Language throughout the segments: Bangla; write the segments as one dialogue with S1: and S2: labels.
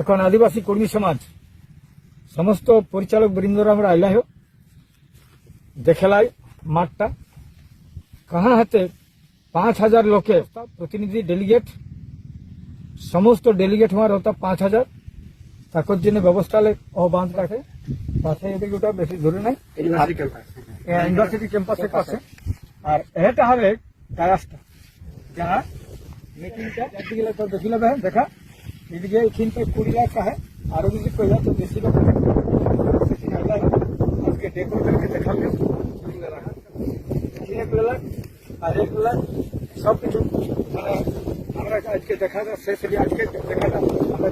S1: এখন আদিবাসী কর্মী সমাজ সমস্ত পরিচালক বৃন্দরা আমরা আইলাই হোক দেখেলাই মাঠটা। কাহা হাতে পাঁচ হাজার লোকের প্রতিনিধি ডেলিগেট সমস্ত ডেলিগেট হওয়ার হতা পাঁচ হাজার। তাকর জন্য ব্যবস্থা লে ও বাঁধ রাখে। পাশে এদিকে ওটা বেশি দূরে নাই। ইউনিভার্সিটি ক্যাম্পাসের পাশে। আর এটা হবে কায়াসটা যাহা মিটিংটা একদিকে তো দেখিলে দেখা। এদিকে এখানটা কুড়ি লাখ है আরও যদি কইলা তো বেশি লোক হবে। বেশি না হলে আজকে ডেকোর করকে দেখাবে এক লাখ, আর এক লাখ, সব কিছু। মানে আমরা আজকে দেখা যায় শেষ আজকে আমরা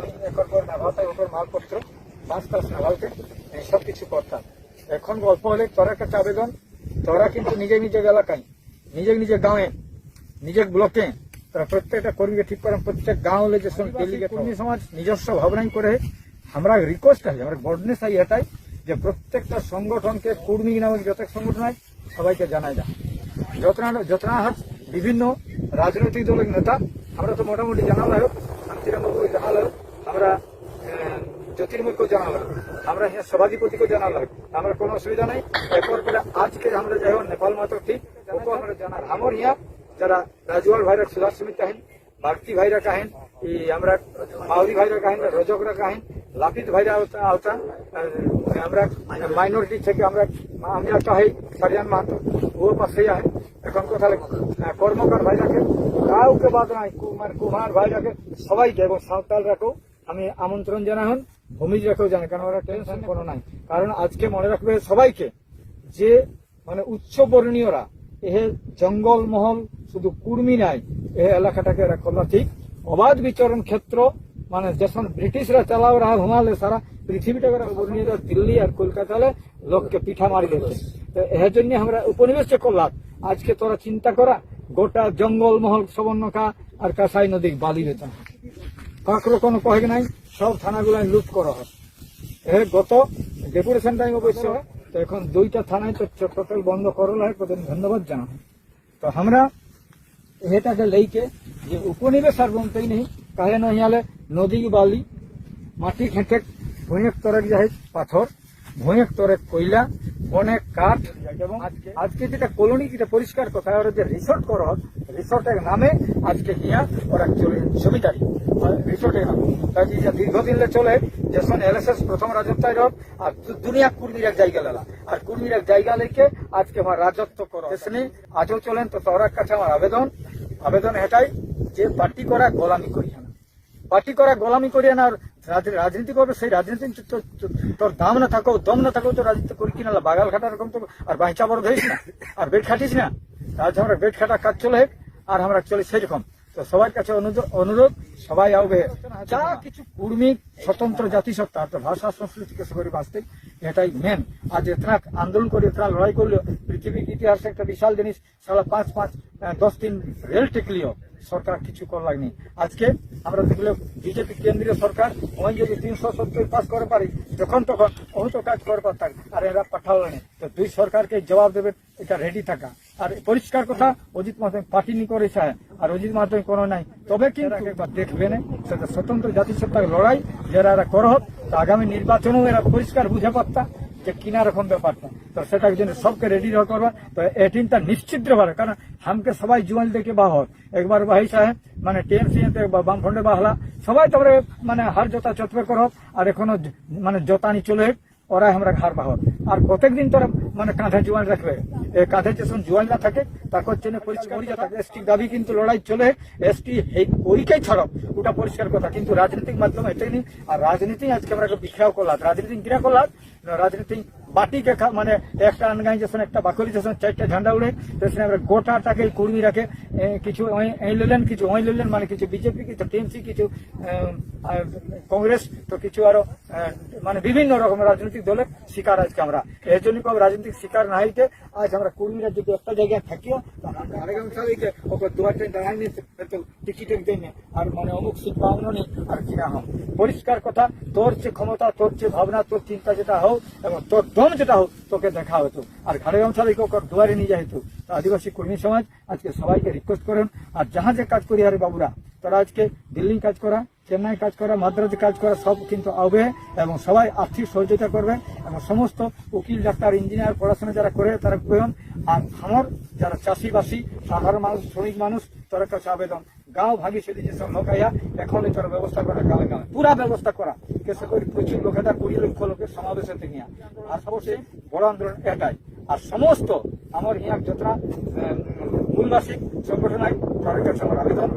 S1: ওই একর পর নাভাতে ওপর মালপত্র নাভালকে এই সব কিছু করতাম। এখন গল্প হলে তোরা একটা আবেদন, তোরা কিন্তু নিজে নিজের এলাকায় নিজে নিজের গাঁয়ে নিজের ব্লকে তারা প্রত্যেকটা কর্মীকে ঠিক করেন প্রত্যেক গাঁও হলে যে কর্মী সমাজ। নিজস্ব ভাবনাই করে আমরা রিকোয়েস্ট আছে আমরা বর্ডনেস আই এটাই যে প্রত্যেকটা সংগঠনকে কর্মী নামক যত সংগঠন হয় সবাইকে জানাই যায় যতনা যতনা হাত বিভিন্ন রাজনৈতিক দলের নেতা আমরা তো মোটামুটি জানালো হোক শান্তিরামবাবুকে জানালো হোক, আমরা জ্যোতির্ময়কেও জানালো হোক, আমরা হ্যাঁ সভাধিপতিকেও জানালো। আমরা কোনো অসুবিধা নেই। এরপর পরে আজকে আমরা যাই হোক নেপাল মাত্র ঠিক আমরা জানার আমার ইয়া যারা রাজওয়াল ভাইরা সুভাষ সমিত কাহিন বাগতি ভাইরা কাহিন এই আমরা মাউরি ভাইরা কাহিন লাপিত ভাইরা আওতা আওতা আহ, আমরা মাইনরিটি থেকে আমরা আমরা চাই সারিয়ান মাহাতো ও পাশে আহে। এখন কথা কর্মকার ভাইরাকে কাউকে বাদ নাই কুমার কুমার ভাইরাকে সবাইকে এবং সাঁওতাল রাখো। আমি আমন্ত্রণ জানাহন ভূমিজ রাখেও জানাই কারণ ওরা টেনশন কোনো নাই। কারণ আজকে মনে রাখবে সবাইকে যে মানে উচ্চ বর্ণীয়রা এহে জঙ্গল মহল শুধু কুর্মি নাই এ এলাকাটাকে এরা খোলা ঠিক। অবাধ বিচরণ ক্ষেত্র মানে যখন ব্রিটিশরা চালাও রাহা ঘুমালে সারা পৃথিবীটাকে বর্ণীয়রা দিল্লি আর কলকাতালে লোককে পিঠা মারি দিচ্ছে তো এর জন্য আমরা উপনিবেশ করলাম, আজকে তোরা চিন্তা করা, গোটা জঙ্গল মহল সবর্ণকা আর কাসাই নদী বালি বেতন কাঁকড়ো কোনো কহে নাই, সব থানাগুলো লুট করা হয়। এর গত ডেপুটেশন টাইম অবশ্য তো এখন দুইটা থানায় তো টোটাল বন্ধ করল হয় প্রথম ধন্যবাদ জানা তো আমরা এটাকে লইকে যে উপনিবেশ আর বলতেই নেই কাহে নহিয়ালে হিয়ালে নদী বালি মাটি খেঁটে ভূঁয়েক তরেক যায় পাথর ভূঁয়েক তরেক কয়লা অনেক কাঠ। এবং আজকে যেটা কলোনি যেটা পরিষ্কার কথা ওরা যে রিসোর্ট করা রিসোর্টের নামে আজকে হিয়া ওরা চলে জমিদারি রিসোর্টের নামে। তাই যে দীর্ঘদিন চলে যেসন এলএসএস প্রথম রাজত্ব রব আর দুনিয়া কুর্মির এক জায়গা লেলা। আর কুর্মির এক জায়গা লেখে আজকে আমার রাজত্ব করো এসনি আজও চলেন তো তোরার কাছে আমার আবেদন। আবেদন এটাই যে পার্টি করা গোলামি করি না। পার্টি করা গোলামি করিয়া না রাজনীতি করবে, সেই রাজনীতি তো- তো- তো- তোর দাম না থাকো, দম না থাকো, তো রাজনীতি করি কিনা বাগাল খাটা এরকম তো আর বাইচা বড় ধরিস না। আর বেড খাটিস না। আজ আমরা বেড খাটা কাজ চলে আর আমরা চলি সেরকম তো সবার কাছে অনুরোধ- সবাই আবে যা কিছু কুর্মী, স্বতন্ত্র জাতিসত্তা অর্থাৎ ভাষা, সংস্কৃতিকে সবাই বাঁচতে এটাই মেন আজ এতনা আন্দোলন করে, এতনা লড়াই করল পৃথিবীর ইতিহাসে একটা বিশাল জিনিস সারা পাঁচ পাঁচ দশ দিন রেল টেকলিও। সরকার কিছু নেই আজকে আমরা দেখলে বিজেপি কেন্দ্রীয় সরকার ওই যদি তিনশো সত্তর পাস করে পারি, যখন তখন বহুত কাজ করে পারতাম আর এরা পাঠালো নেই তো দুই সরকারকে জবাব দেবে, এটা রেডি থাকা। আর পরিষ্কার কথা, অজিত মাধ্যম পার্টি নি করেছে, আর অজিত মাধ্যম কোনো নাই। তবে কিন্তু একবার দেখবে না, সেটা স্বতন্ত্র জাতিসত্তার লড়াই, যারা এরা করহ তো আগামী নির্বাচনেও এরা পরিষ্কার বুঝে পারতা যে কিনা রকম ব্যাপারটা। তো সেটার জন্য সবকে রেডি করবা। তো এটিনটা নিশ্চিত পারে কারণ হামকে সবাই জুয়াল দেখে বাহর একবার বাহি সাহেব মানে টিএমসি বামফ্রন্টে বাহলা, সবাই তোমরা মানে হার জোতা চতবে করো, আর এখনও মানে জোতানি চলে ওরাই আমরা হার বাহর আর প্রত্যেকদিন তোরা মানে কাঁধে জোয়ান রাখবে। কাঁধে যেসব জোয়ান না থাকে, তারপর জন্য পরিষ্কার হয়ে থাকে এসটি দাবি কিন্তু লড়াই চলে, এসটি এই ওইটাই ছাড়ব ওটা পরিষ্কার কথা। কিন্তু রাজনৈতিক মাধ্যমে এটাই নেই। আর রাজনীতি আজকে আমরা বিখ্যাও করলাম রাজনীতি কিরা করলাম রাজনীতি বাটিকে মানে একটা যেসন, একটা বাকলি যেসন, চারটা ঝান্ডা উড়ে তো সেখানে আমরা গোটাটাকে কুর্মী রাখে। কিছু এই কিছু ওই লইলেন মানে কিছু বিজেপি, কিছু টিএমসি, কিছু কংগ্রেস, তো কিছু আরও মানে বিভিন্ন রকম রাজনৈতিক দলের শিকার আজকে আমরা। এর জন্য রাজনৈতিক শিকার না হইতে আজ আমরা কর্মীরা যদি একটা জায়গায় থাকিও আর মানে অমুক আর কিনা হোক। পরিষ্কার কথা, তোর যে ক্ষমতা, তোর যে ভাবনা, তোর চিন্তা যেটা হোক, এবং তোর দম যেটা তোকে দেখা হতো। আর ঘাড়ে কেউ কারও দুয়ারে নিয়ে যায় তো। আদিবাসী কর্মী সমাজ আজকে সবাইকে রিকোয়েস্ট করেন, আর যাহা যে কাজ করি আরে বাবুরা, তারা আজকে দিল্লি কাজ করা চেন্নাই কাজ করা, মাদ্রাজে কাজ করা, সব কিন্তু আবে এবং সবাই আর্থিক সহযোগিতা করবে এবং সমস্ত উকিল, ডাক্তার, ইঞ্জিনিয়ার, পড়াশোনা যারা করে তারা পেয়ন আর আমার যারা চাষিবাসী, সাধারণ মানুষ, শ্রমিক মানুষ, তার কাছে আবেদন। গাঁও ভাগি সেদি যেসব লোক আইয়া এখন তার ব্যবস্থা করা, গাঁয়ে গাঁয়ে। পুরা ব্যবস্থা করা। কেসে করে প্রচুর লোক এটা কুড়ি লক্ষ লোকের সমাবেশে থেকে আর সবচেয়ে বড় আন্দোলন এটাই আর সমস্ত আমার ইয়ার যতটা আহ, মূলবাসিক সংগঠন তাদের কাছে আমার আবেদন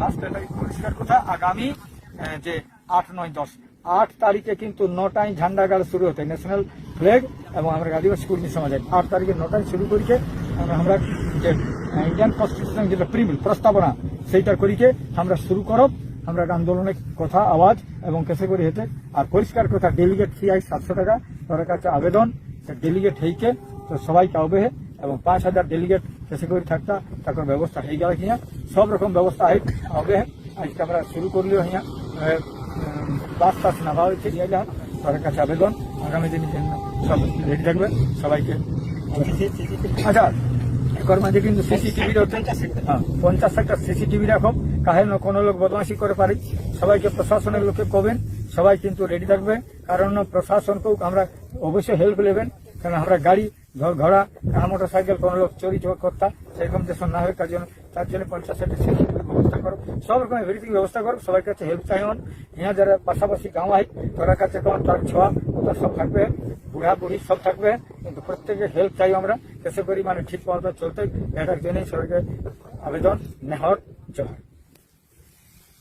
S1: লাস্ট এটাই পরিষ্কার কথা। আগামী যে আট নয় দশ আট তারিখে কিন্তু নটায় ঝান্ডা গাড় শুরু হতে ন্যাশনাল ফ্ল্যাগ এবং আমরা আদিবাসী কর্মী সমাজে আট তারিখে নটায় শুরু করিকে আমরা যে ইন্ডিয়ান কনস্টিটিউশন যেটা প্রিমিল প্রস্তাবনা সেইটা করিকে আমরা শুরু করব। আমরা আন্দোলনের কথা, আওয়াজ এবং কেসে করে হেতে, আর পরিষ্কার কথা ডেলিগেট ফি আই সাতশো টাকা। তার কাছে আবেদন ডেলিগেট হইকে তো সবাইকে আবে এবং পাঁচ হাজার ডেলিগেট কেসে করে থাকতা তার ব্যবস্থা হয়ে গেল হিয়া সব রকম ব্যবস্থা হয় হবে আজকে আমরা শুরু করলিও হিয়া বাস টাস না ভাবে ঠিক গেলে তার কাছে আবেদন, আগামী জন্য সব রেডি থাকবে, সবাইকে। আচ্ছা এর মাঝে কিন্তু সিসিটিভি হ্যাঁ পঞ্চাশ একটা সিসিটিভি রাখো কাহে না কোনো লোক বদমাশি করে পারি। সবাইকে প্রশাসনের লোকে কবেন। সবাই কিন্তু রেডি থাকবে। কারণ প্রশাসনকেও আমরা অবশ্যই হেল্প নেবেন। কারণ আমরা গাড়ি ঘোড়া মোটর সাইকেল কোনো লোক চুরি করতা, সেরকম দেশ না হয় তার জন্য তার জন্য পঞ্চাশ ব্যবস্থা করো। সব রকম এভরিথিং ব্যবস্থা করো। সবাই কাছে হেল্প চাই হন ইহা যারা পাশাপাশি গাঁও হয় তার কাছে কোনো তার ছোঁয়া, ওটা সব থাকবে। বুড়া বুড়ি সব থাকবে। কিন্তু প্রত্যেকের হেল্প চাই আমরা। কেসে করি মানে ঠিক মতো চলতে। এটার জন্যই সবাইকে আবেদন নেহর জোহার।